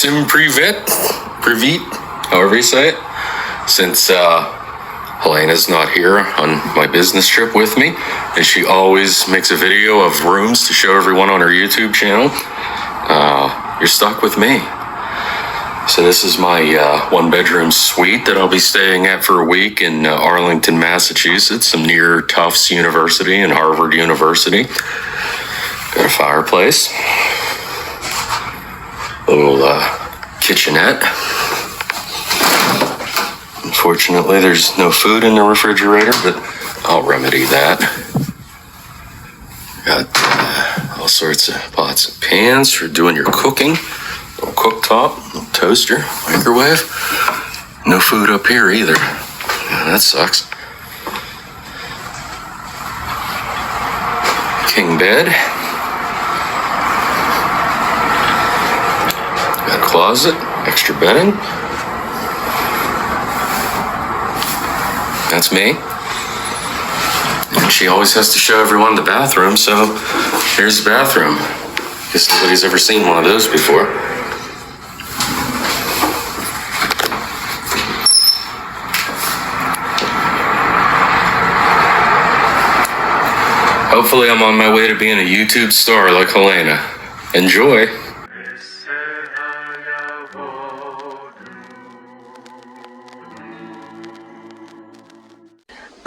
Sim Privet, Privet, however you say it, since uh, Helena's not here on my business trip with me, and she always makes a video of rooms to show everyone on her YouTube channel. Uh, you're stuck with me. So this is my uh, one-bedroom suite that I'll be staying at for a week in uh, Arlington, Massachusetts. Near Tufts University and Harvard University. Got a fireplace, little uh, kitchenette. Unfortunately, there's no food in the refrigerator, but I'll remedy that. Got uh, all sorts of pots and pans for doing your cooking. Little cooktop, little toaster, microwave. No food up here either. Yeah, that sucks. King bed. Got a closet, extra bedding. That's me. And she always has to show everyone the bathroom, so here's the bathroom. Guess nobody's ever seen one of those before. Hopefully, I'm on my way to being a YouTube star like Helena. Enjoy.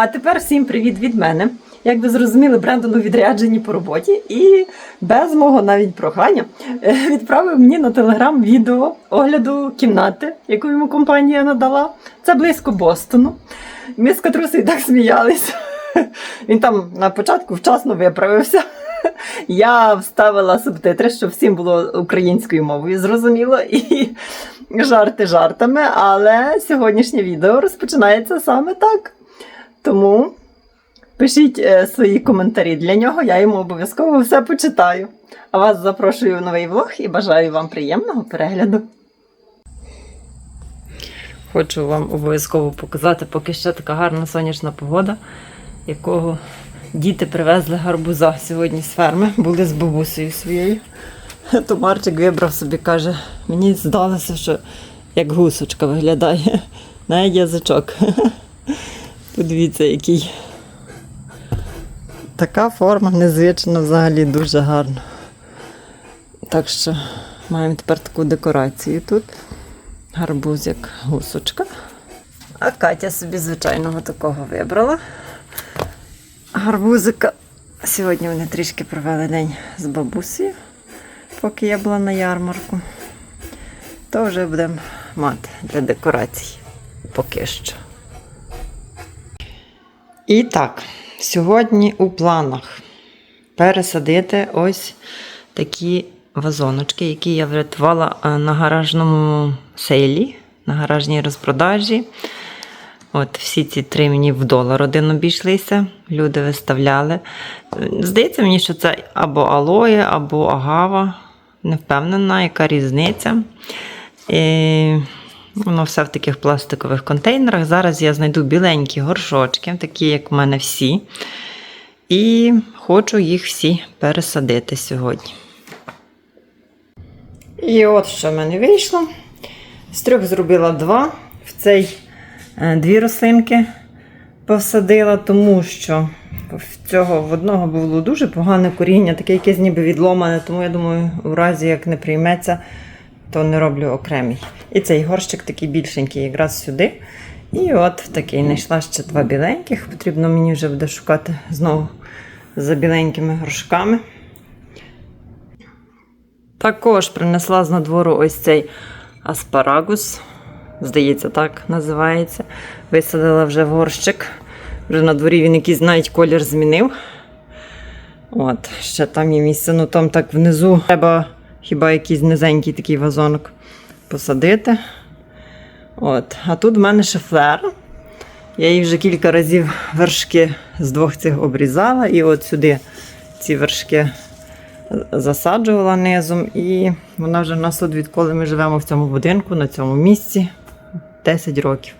А тепер всім привіт від мене. Як ви зрозуміли, Брендон у відрядженні по роботі і без мого навіть прохання е, відправив мені на телеграм відео огляду кімнати, яку йому компанія надала. Це близько Бостону. Ми з Катрусею так сміялись. Він там на початку вчасно виправився. Я вставила субтитри, щоб всім було українською мовою, зрозуміло, і жарти жартами. Але сьогоднішнє відео розпочинається саме так. Тому пишіть е, свої коментарі для нього, я йому обов'язково все почитаю. А вас запрошую в новий влог і бажаю вам приємного перегляду. Хочу вам обов'язково показати, поки ще така гарна сонячна погода, якого діти привезли гарбуза сьогодні з ферми, були з бабусею своєю. То Марчик вибрав собі, каже, мені здалося, що як гусочка виглядає на язичок. Подивіться, який. Така форма незвична взагалі дуже гарна. Так що маємо тепер таку декорацію тут. Гарбуз як гусочка. А Катя собі звичайного такого вибрала. Гарбузика. Сьогодні вони трішки провели день з бабусею, поки я була на ярмарку. То вже будемо мати для декорацій поки що. І так, сьогодні у планах пересадити ось такі вазоночки, які я врятувала е, на гаражному сейлі, на гаражній розпродажі. От Всі ці три мені в долар один обійшлися, люди виставляли. Здається мені, що це або алоє, або агава. Не впевнена, яка різниця. І Воно все в таких пластикових контейнерах. Зараз я знайду біленькі горшочки, такі, як в мене всі. І хочу їх всі пересадити сьогодні. І от що в мене вийшло. З трьох зробила два. В цей е, дві рослинки посадила, тому що в цього в одного було дуже погане коріння, таке якесь ніби відломане, тому я думаю, у разі як не прийметься, то не роблю окремий. І цей горщик такий більшенький, якраз сюди. І от такий знайшла ще два біленьких. Потрібно мені вже буде шукати знову за біленькими горшками. Також принесла з надвору ось цей аспарагус. Здається, так називається. Висадила вже в горщик. Вже на дворі він якийсь навіть колір змінив. От, ще там є місце. Ну там так внизу треба хіба якийсь низенький такий вазонок посадити. От. А тут в мене шефлер. Я її вже кілька разів вершки з двох цих обрізала, і от сюди ці вершки засаджувала низом. І вона вже в нас тут, відколи ми живемо в цьому будинку, на цьому місці 10 років.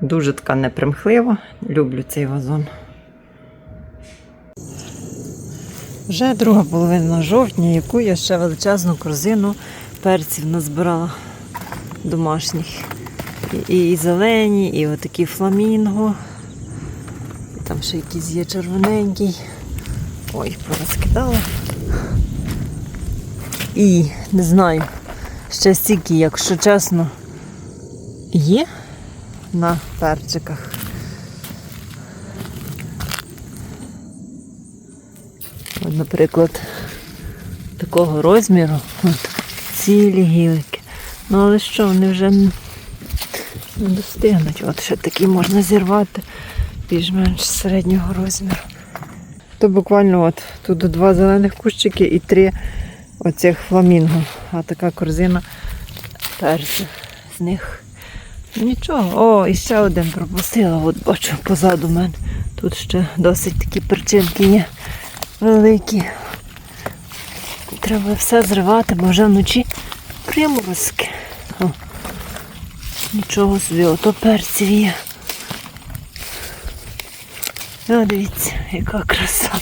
Дуже така непримхлива. Люблю цей вазон. Вже друга половина жовтня, яку я ще величезну корзину перців назбирала домашніх. І, і зелені, і отакі фламінго. І там ще якийсь є червоненький. Ой, порозкидала. І не знаю, ще стільки, якщо чесно, є на перчиках. Наприклад, такого розміру. От, цілі гілки. Ну але що, вони вже не достигнуть. От ще такі можна зірвати більш-менш середнього розміру. То буквально от тут два зелених кущики і три оцих фламінго. А така корзина перців з них. Нічого. О, і ще один пропустила. От бачу позаду мене. Тут ще досить такі перчинки є великі. Треба все зривати, бо вже вночі приморозки. О, нічого собі, ото перців є. О, дивіться, яка краса.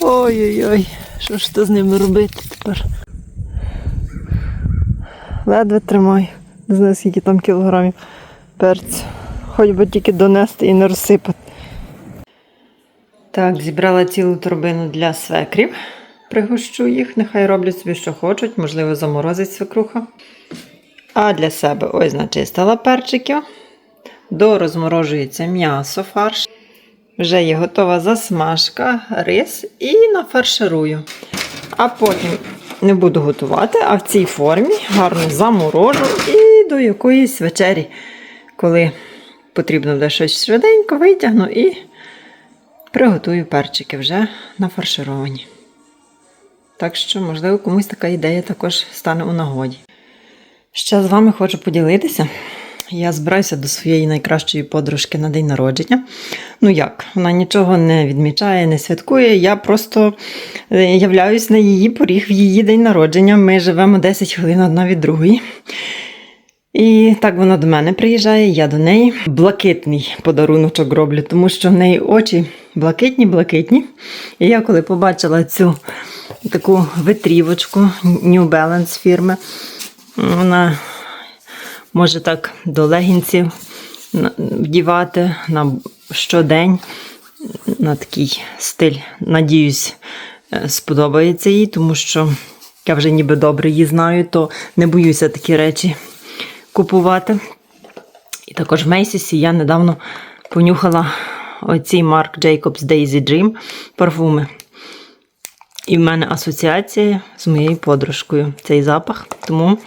Ой-ой-ой, що ж то з ними робити тепер? Ледве тримаю. Не знаю, скільки там кілограмів перцю. Хоч би тільки донести і не розсипати. Так, зібрала цілу торбину для свекрів. Пригощу їх, нехай роблять собі, що хочуть, можливо, заморозить свекруха. А для себе ось начистила перчиків. Дорозморожується м'ясо, фарш. Вже є готова засмажка, рис і нафарширую. А потім не буду готувати, а в цій формі гарно заморожу і до якоїсь вечері, коли потрібно буде щось швиденько, витягну і приготую перчики вже нафаршировані. Так що, можливо, комусь така ідея також стане у нагоді. Ще з вами хочу поділитися. Я збираюся до своєї найкращої подружки на день народження. Ну як, вона нічого не відмічає, не святкує. Я просто е, являюсь на її поріг в її день народження. Ми живемо 10 хвилин одна від другої. І так вона до мене приїжджає, я до неї. Блакитний подаруночок роблю, тому що в неї очі блакитні, блакитні. І я коли побачила цю таку витрівочку New Balance фірми, вона може так до легінців вдівати на щодень на такий стиль. Надіюсь, е, сподобається їй, тому що я вже ніби добре її знаю, то не боюся такі речі купувати. І також в Мейсісі я недавно понюхала оці Marc Jacobs Daisy Dream парфуми. І в мене асоціація з моєю подружкою цей запах, тому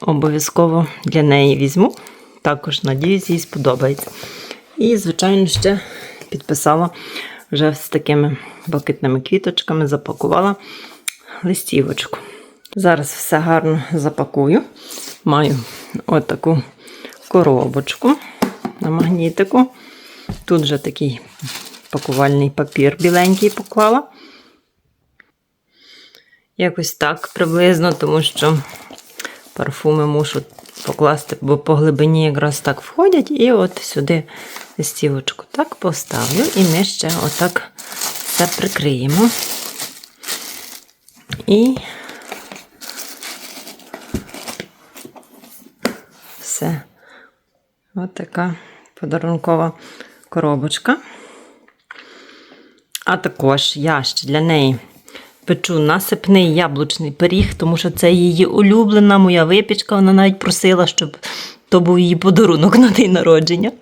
обов'язково для неї візьму. Також, надіюсь, їй сподобається. І, звичайно, ще підписала вже з такими блакитними квіточками, запакувала листівочку. Зараз все гарно запакую. Маю отаку коробочку на магнітику. Тут вже такий пакувальний папір біленький поклала. Якось так приблизно, тому що парфуми мушу покласти, бо по глибині якраз так входять. І от сюди листівочку так поставлю, і ми ще отак все прикриємо. І все. Ось така подарункова коробочка. А також я ще для неї печу насипний яблучний пиріг, тому що це її улюблена моя випічка. Вона навіть просила, щоб то був її подарунок на день народження.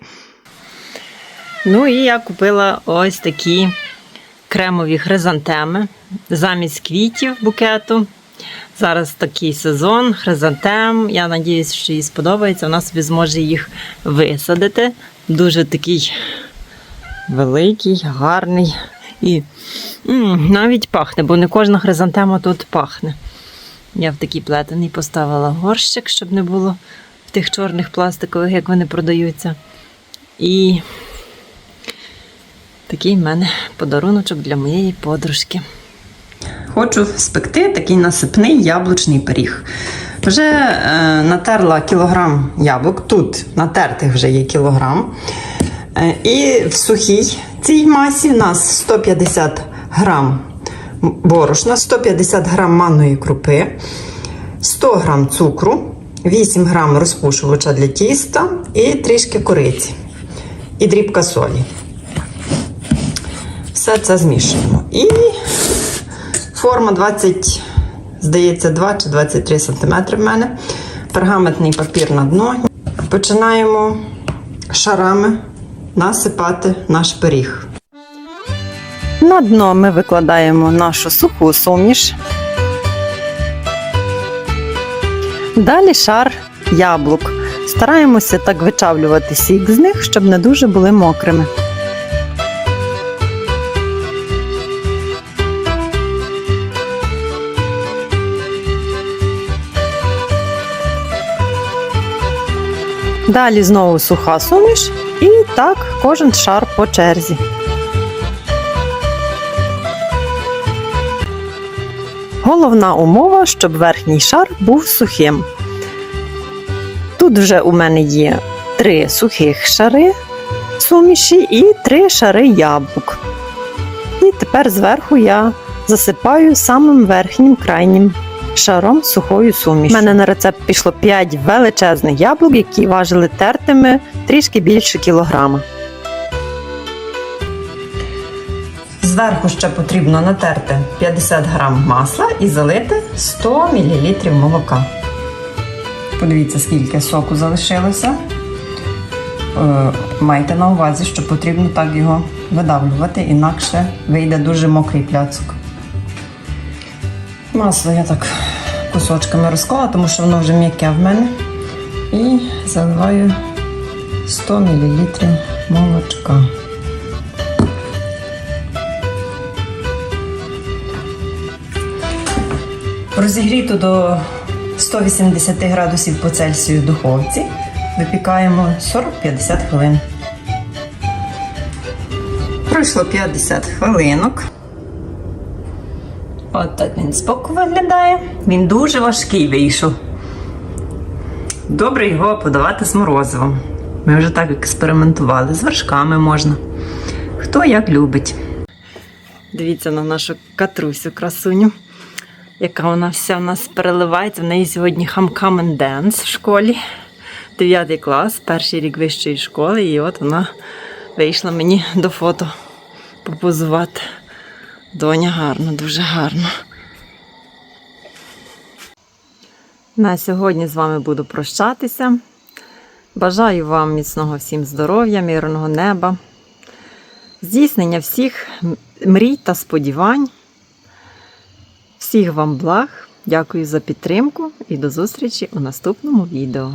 Ну і я купила ось такі кремові хризантеми замість квітів букету. Зараз такий сезон, хризантем. Я сподіваюся, що їй сподобається. Вона собі зможе їх висадити. Дуже такий великий, гарний і м, навіть пахне, бо не кожна хризантема тут пахне. Я в такий плетений поставила горщик, щоб не було в тих чорних пластикових, як вони продаються. І такий в мене подаруночок для моєї подружки. Хочу спекти такий насипний яблучний пиріг. Вже е, натерла кілограм яблук, тут натертих вже є кілограм. Е, і в сухій цій масі у нас 150 грам борошна, 150 грам манної крупи, 100 г цукру, 8 г розпушувача для тіста і трішки кориці. І дрібка солі. Все це змішуємо. І форма 20, здається, 2 чи 23 см в мене. Пергаментний папір на дно. Починаємо шарами насипати наш пиріг. На дно ми викладаємо нашу суху суміш. Далі шар яблук. Стараємося так вичавлювати сік з них, щоб не дуже були мокрими. Далі знову суха суміш і так кожен шар по черзі. Головна умова, щоб верхній шар був сухим. Тут вже у мене є три сухих шари суміші і три шари яблук. І тепер зверху я засипаю самим верхнім крайнім шаром сухою суміші. У мене на рецепт пішло 5 величезних яблук, які важили тертими трішки більше кілограма. Зверху ще потрібно натерти 50 грам масла і залити 100 мл молока. Подивіться, скільки соку залишилося. Е, Майте на увазі, що потрібно так його видавлювати, інакше вийде дуже мокрий пляцок. Масло я так кусочками розклала, тому що воно вже м'яке в мене. І заливаю 100 мл молочка. Розігріту до 180 градусів по Цельсію духовці випікаємо 40-50 хвилин. Пройшло 50 хвилинок. От так він збоку виглядає. Він дуже важкий вийшов. Добре його подавати з морозивом. Ми вже так експериментували. З вершками можна. Хто як любить. Дивіться на нашу катрусю красуню, яка вона вся в нас переливається. В неї сьогодні хамкамен денс в школі. 9 клас, перший рік вищої школи, і от вона вийшла мені до фото попозувати. Доня гарно, дуже гарно. На сьогодні з вами буду прощатися. Бажаю вам міцного всім здоров'я, мирного неба, здійснення всіх мрій та сподівань. Всіх вам благ. Дякую за підтримку і до зустрічі у наступному відео.